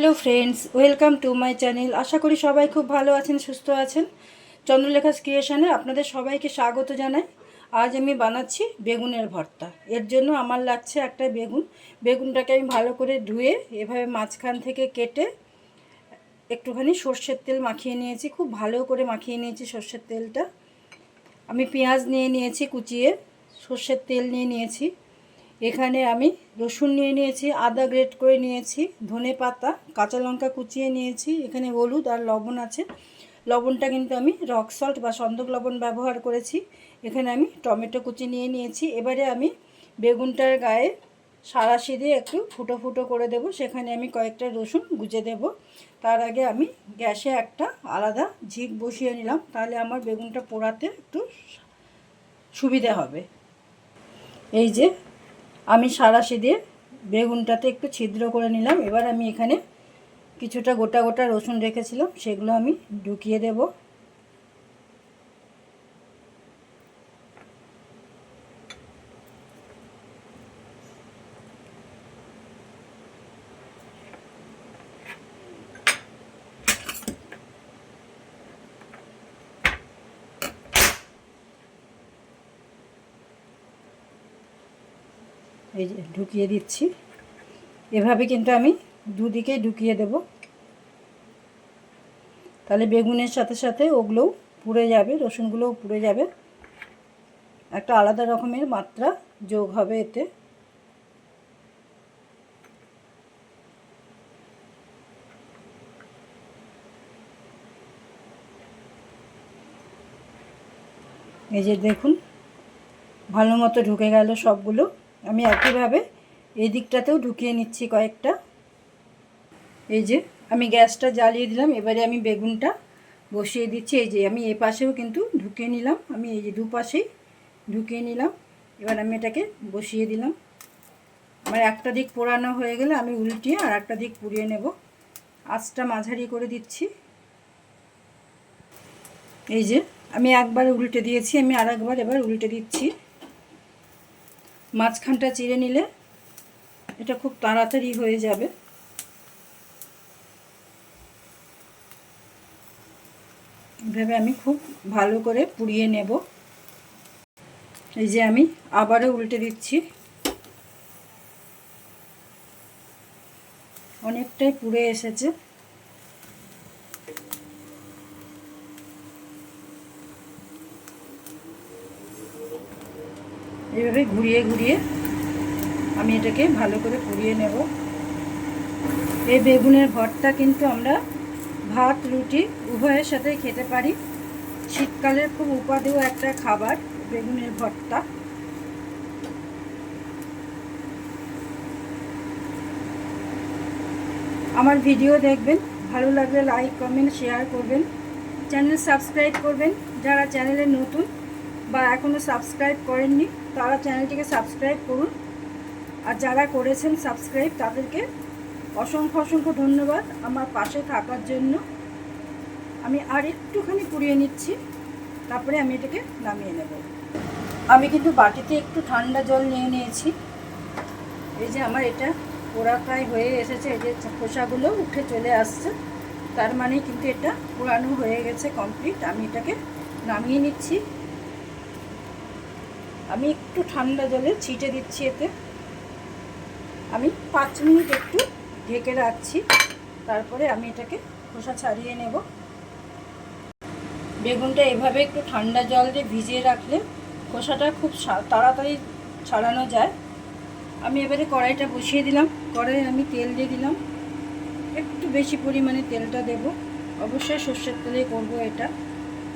Hello friends welcome to my channel আশা করি সবাই খুব ভালো আছেন, সুস্থ আছেন। চন্দ্রলেখা ক্রিয়েশনে আপনাদের সবাইকে স্বাগত জানাই। আজ আমি বানাচ্ছি বেগুনের ভর্তা। এর জন্য আমার লাগছে একটা বেগুন। বেগুনটাকে আমি ভালো করে ধুয়ে এভাবে মাঝখান থেকে কেটে একটুখানি সর্ষের তেল মাখিয়ে নিয়েছি। খুব ভালো করে মাখিয়ে নিয়েছি সর্ষের তেলটা। আমি পেঁয়াজ নিয়ে নিয়েছি কুচিয়ে। সর্ষের তেল নিয়ে নিয়েছি। এখানে আমি রসুন নিয়ে নিয়েছি, আদা গ্রেট করে নিয়েছি, ধনে পাতা, কাঁচা লঙ্কা কুচিয়ে নিয়েছি, এখানে হলুদ আর লবণ আছে। লবণটা কিন্তু আমি রক সল্ট বা সন্দক লবণ ব্যবহার করেছি। এখানে আমি টমেটো কুচি নিয়ে নিয়েছি। এবারে আমি বেগুনটার গায়ে সারাশি দিয়ে একটু ফুটো ফুটো করে দেব। সেখানে আমি কয়েকটা রসুন গুজে দেব। তার আগে আমি গ্যাসে একটা আলাদা ঝিক বসিয়ে নিলাম। তাহলে আমার বেগুনটা পোড়াতে একটু সুবিধা হবে। এই যে আমি সারাশি দিয়ে বেগুনটাতে একটু ছিদ্র করে নিলাম। এবার আমি এখানে কিছুটা গোটা গোটা রসুন রেখেছিলাম, সেগুলো আমি ঢুকিয়ে দেব। এই যে ঢুকিয়ে দিচ্ছি। এভাবে কিন্তু আমি দুদিকে ঢুকিয়ে দেব। তাহলে বেগুনের সাথে সাথে ওগুলোও পুড়ে যাবে, রসুনগুলোও পুড়ে যাবে। একটা আলাদা রকমের মাত্রা যোগ হবে এতে। এই যে দেখুন, ভালো মতো ঢুকে গেল সবগুলো। আমি একইভাবে এই দিকটাতেও ঢুকিয়ে নিচ্ছি কয়েকটা। এই যে, আমি গ্যাসটা জ্বালিয়ে দিলাম, এবারে আমি বেগুনটা বসিয়ে দিচ্ছি। এই যে, আমি এ পাশেও কিন্তু ঢুকিয়ে নিলাম। আমি এই যে, দুপাশেই ঢুকিয়ে নিলাম। এবার আমি এটাকে বসিয়ে দিলাম। আমার একটা দিক পোড়ানো হয়ে গেলে আমি উল্টিয়ে আর একটা দিক পুড়িয়ে নেব। আঁচটা মাঝারি করে দিচ্ছি। এই যে, আমি একবার উল্টে দিয়েছি, আমি আর একবার এবার উল্টে দিচ্ছি। মাঝখানটা চিড়ে নিলে এটা খুব তাড়াতাড়ি হয়ে যাবে। এভাবে আমি খুব ভালো করে পুড়িয়ে নেব। এই যে আমি আবারও উল্টে দিচ্ছি। অনেকটাই পুড়ে এসেছে। এইভাবে ঘুরিয়ে ঘুরিয়ে আমি এটাকে ভালো করে পুড়িয়ে নেব। এই বেগুনের ভর্তা কিন্তু আমরা ভাত, রুটি উভয়ের সাথে খেতে পারি। শীতকালের খুব উপাদেয় একটা খাবার বেগুনের ভর্তা। আমার ভিডিও দেখবেন, ভালো লাগলে লাইক, কমেন্ট, শেয়ার করবেন। চ্যানেল সাবস্ক্রাইব করবেন, যারা চ্যানেলে নতুন বা এখনও সাবস্ক্রাইব করেননি তারা চ্যানেলটিকে সাবস্ক্রাইব করুন। আর যারা করেছেন সাবস্ক্রাইব, তাদেরকে অসংখ্য অসংখ্য ধন্যবাদ আমার পাশে থাকার জন্য। আমি আর একটুখানি পুড়িয়ে নিচ্ছি, তারপরে আমি এটাকে নামিয়ে নেব। আমি কিন্তু বাটিতে একটু ঠান্ডা জল নিয়ে নিয়েছি। এই যে আমার এটা পোড়া প্রায় হয়ে এসেছে, এই যে খোসাগুলো উঠে চলে আসছে। তার মানে কিন্তু এটা পোড়ানো হয়ে গেছে কমপ্লিট। আমি এটাকে নামিয়ে নিচ্ছি। আমি একটু ঠান্ডা জলে ছিটে দিচ্ছি এতে। আমি পাঁচ মিনিট একটু ঢেকে রাখছি, তারপরে আমি এটাকে খোসা ছাড়িয়ে নেব। বেগুনটা এভাবে একটু ঠান্ডা জল দিয়ে ভিজিয়ে রাখলে খোসাটা খুব তাড়াতাড়ি ছাড়ানো যায়। আমি এবারে কড়াইটা বসিয়ে দিলাম কড়াই আমি তেল দিয়ে দিলাম। একটু বেশি পরিমাণে তেলটা দেব। অবশ্যই সর্ষের তেলেই করব এটা।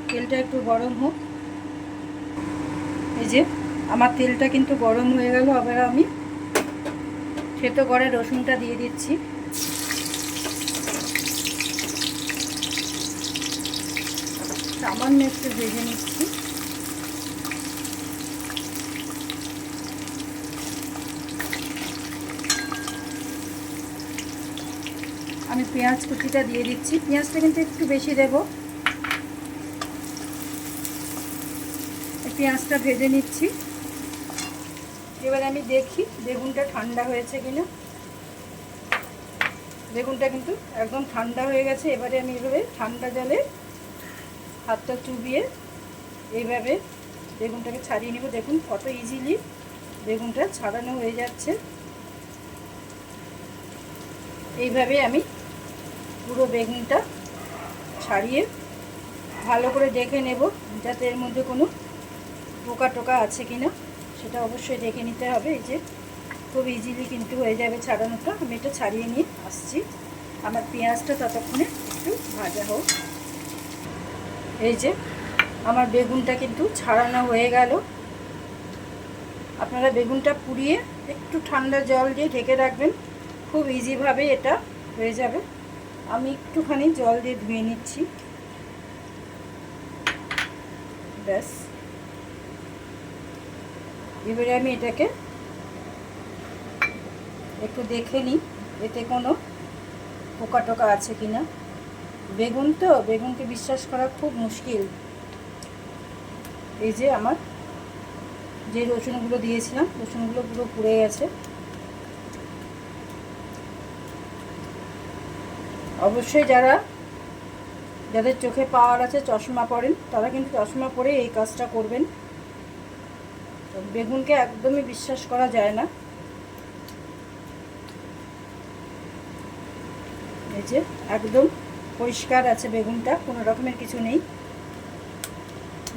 তেলটা একটু গরম হোক। এই যে আমার তেলটা কিন্তু গরম হয়ে গেল, আবার আমি থেতো করে রসুনটা দিয়ে দিচ্ছি। সামান্য একটু ভেজে নিচ্ছি। আমি পেঁয়াজ কুচিটা দিয়ে দিচ্ছি। পেঁয়াজটা কিন্তু একটু বেশি দেব। পেঁয়াজটা ভেজে নিচ্ছি। এবার আমি দেখি বেগুনটা ঠান্ডা হয়েছে কিনা। বেগুনটা কিন্তু একদম ঠান্ডা হয়ে গেছে। এবারে আমি এভাবে ঠান্ডা জলে হাতটা চুবিয়ে এইভাবে বেগুনটাকে ছাড়িয়ে নেব। দেখুন কত ইজিলি বেগুনটা ছাড়ানো হয়ে যাচ্ছে। এইভাবে আমি পুরো বেগুনটা ছাড়িয়ে ভালো করে দেখে নেব যাতে এর মধ্যে কোনো পোকা টোকা আছে কি না সেটা অবশ্যই দেখে নিতে হবে। এই যে খুব ইজিলি কিন্তু হয়ে যাবে ছাড়ানোটা। আমি এটা ছাড়িয়ে নিয়ে আসছি। আমার পেঁয়াজটা ততক্ষণে একটু ভাজা হোক। এই যে আমার বেগুনটা কিন্তু ছাড়ানো হয়ে গেল। আপনারা বেগুনটা পুড়িয়ে একটু ঠান্ডা জল দিয়ে ঢেকে রাখবেন। খুব ইজিভাবে এটা হয়ে যাবে। আমি একটুখানি জল দিয়ে ধুয়ে নিচ্ছি। ব্যাস। এবারে আমি এটাকে একটু দেখে নিই, এতে কোনো পোকা টোকা আছে কি না বেগুন তো, বেগুনকে বিশ্বাস করা খুব মুশকিল। এই যে আমার যে রসুনগুলো দিয়েছিলাম, রসুনগুলো পুরো পুড়ে গেছে। অবশ্যই যারা, যাদের চোখে পাওয়ার আছে, চশমা পরেন, তারা কিন্তু চশমা পরে এই কাজটা করবেন। বেগুনকে একদমই বিশ্বাস করা যায় না। এই যে একদম পরিষ্কার আছে বেগুনটা, কোনো রকমের কিছু নেই।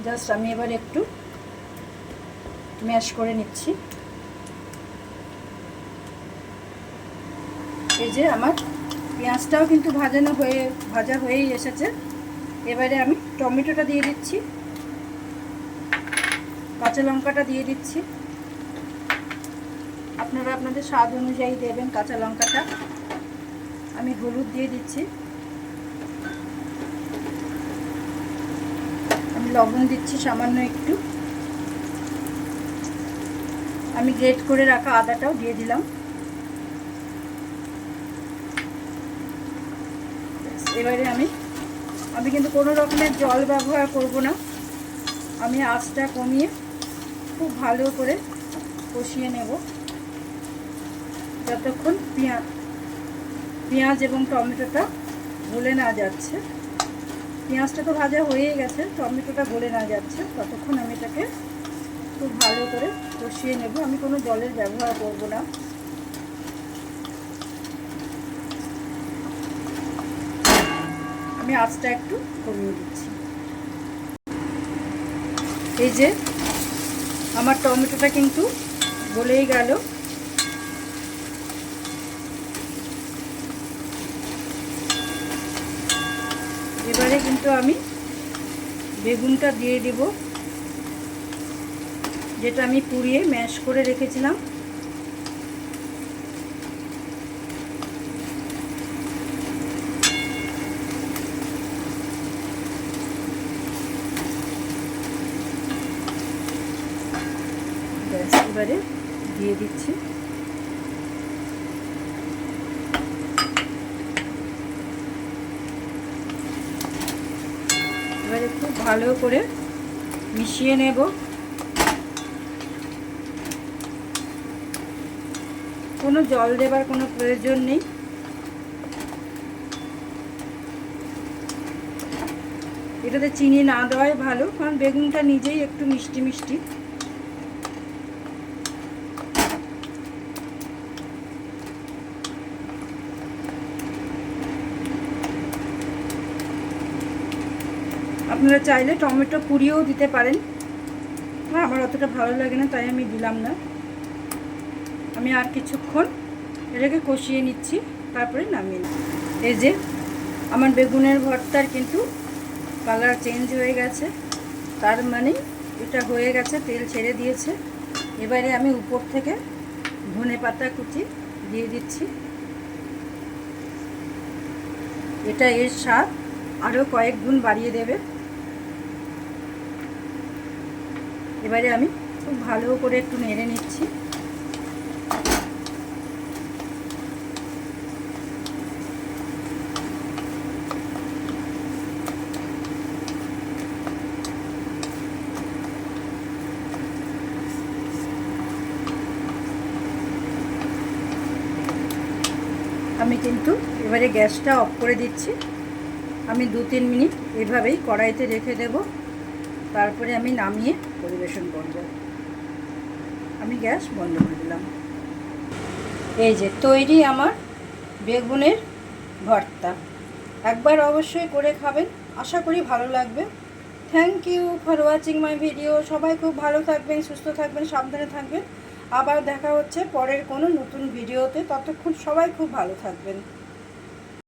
জাস্ট আমি এবার একটু ম্যাশ করে নিচ্ছি। এই যে আমার পেঁয়াজটাও কিন্তু ভাজানো হয়ে, ভাজা হয়েই এসেছে। এবারে আমি টমেটোটা দিয়ে দিচ্ছি। কাঁচা লঙ্কাটা দিয়ে দিচ্ছি। আপনারা আপনাদের স্বাদ অনুযায়ী দেবেন কাঁচা লঙ্কাটা। আমি হলুদ দিয়ে দিচ্ছি। আমি লবণ দিচ্ছি সামান্য একটু। আমি গ্রেট করে রাখা আদাটাও দিয়ে দিলাম। এবারে আমি আমি কিন্তু কোনো রকমের জল ব্যবহার করব না। আমি আঁচটা কমিয়ে খুব ভালো করে কষিয়ে নেব। যতক্ষণ পেঁয়াজ পেঁয়াজ এবং টমেটোটা গলে না যাচ্ছে। পেঁয়াজটা তো ভাজা হয়ে গেছে, টমেটোটা গলে না যাচ্ছে। ততক্ষণ আমি এটাকে খুব ভালো করে কষিয়ে নেব। আমি কোনো জলের ব্যবহার করব না। আমি আঁচটা একটু কমিয়ে দিচ্ছি। এই যে আমার টমেটোটা কিন্তু গলেই গেল। এবারে কিন্তু আমি বেগুনটা দিয়ে দিব, যেটা আমি পুড়িয়ে ম্যাশ করে রেখেছিলাম ব্যাস এবারে দিয়ে দিচ্ছি। এবারে খুব ভালো করে মিশিয়ে নেব। কোনো জল দেবার কোনো প্রয়োজন নেই। এটাতে চিনি না দেওয়াই ভালো, কারণ বেগুনটা নিজেই একটু মিষ্টি মিষ্টি। আপনারা চাইলে টমেটো পুড়িয়েও দিতে পারেন। আমার অতটা ভালো লাগে না, তাই আমি দিলাম না। আমি আর কিছুক্ষণ এটাকে কষিয়ে নিচ্ছি, তারপরে নামিয়ে এই যে, আমার বেগুনের ভর্তার কিন্তু কালার চেঞ্জ হয়ে গেছে। তার মানে এটা হয়ে গেছে, তেল ছেড়ে দিয়েছে। এবারে আমি উপর থেকে ধনে পাতা কুচি দিয়ে দিচ্ছি। এটা এর স্বাদ আরও কয়েক গুণ বাড়িয়ে দেবে। এবারে আমি খুব ভালো করে একটু নেড়ে নিচ্ছি। আমি কিন্তু এবারে গ্যাসটা অফ করে দিচ্ছি। আমি দু তিন মিনিট এভাবেই কড়াইতে রেখে দেব। তারপরে আমি নামিয়ে পরিবেশন করব আমি গ্যাস বন্ধ করে দিলাম। এই যে তৈরি আমার বেগুনের ভর্তা। একবার অবশ্যই করে খাবেন। আশা করি ভালো লাগবে। Thank you for watching my video সবাই খুব ভালো থাকবেন, সুস্থ থাকবেন, সাবধানে থাকবেন। আবার দেখা হচ্ছে পরের কোনো নতুন ভিডিওতে ততক্ষণ সবাই খুব ভালো থাকবেন।